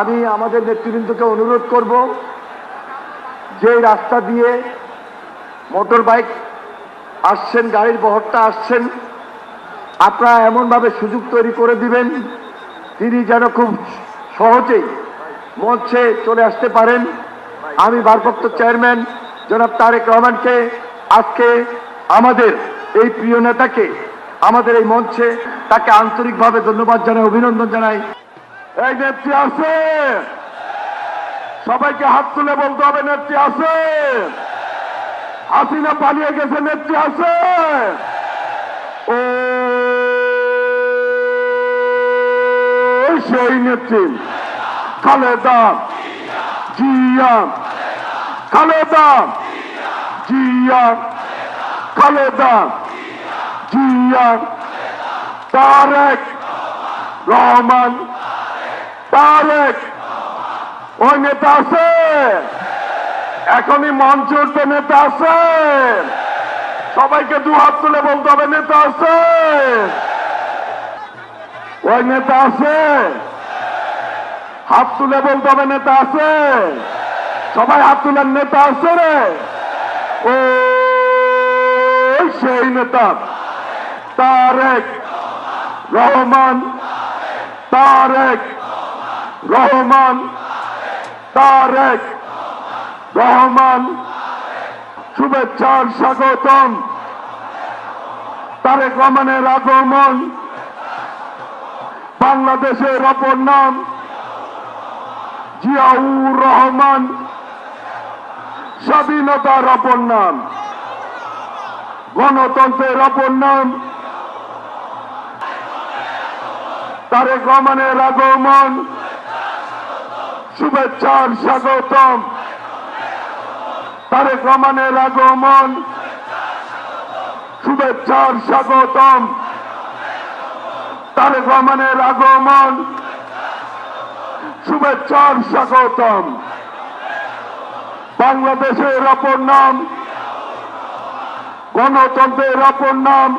আমি আমাদের নেতৃবৃন্দকে অনুরোধ করব যে রাস্তা দিয়ে মোটর বাইক আসছেন, গাড়ির বহরটা আসছেন, আপনারা এমনভাবে সুযোগ তৈরি করে দিবেন, তিনি যেন খুব সহজেই মঞ্চে চলে আসতে পারেন। আমি ভারপ্রাপ্ত চেয়ারম্যান জনাব তারেক রহমানকে আজকে আমাদের এই প্রিয় নেতাকে, আমাদের এই মঞ্চে তাকে আন্তরিকভাবে ধন্যবাদ জানাই, অভিনন্দন জানাই। এই নেত্রী আছে। সবাইকে হাত তুলে বলতে হবে, নেত্রী আছে। হাসিনা পালিয়ে গেছে, নেত্রী আছে। ও সেই নেত্রী। খালেদা। জিয়া। খালেদা। জিয়া। খালেদা। জিয়া। তারেক রহমান। তারেক। ওই নেতা আছে। এখনই মঞ্চ উঠতে নেতা আছে। সবাইকে দু হাত তুলে বলতে হবে, নেতা আছে। ওই নেতা আছে। হাত তুলে বলতে হবে, নেতা আছে। সবাই হাত তুলেন নেতা আছে রে। ও সেই নেতা। তারেক রহমান। তারেক রহমান তারেক। রহমান শুভেচ্ছার স্বাগতম। তারেক রহমানের আগমন। বাংলাদেশের অপর নাম জিয়াউর রহমান। স্বাধীনতার অপর নাম, গণতন্ত্রের অপর নাম। তারেক রহমানের আগমন। শুভেচ্ছার স্বাগতম। তারেক রহমানের আগমন। শুভেচ্ছার স্বাগতম। তারেক রহমানের আগমন। শুভেচ্ছার স্বাগতম। বাংলাদেশের অপর নাম, গণতন্ত্রের অপর নাম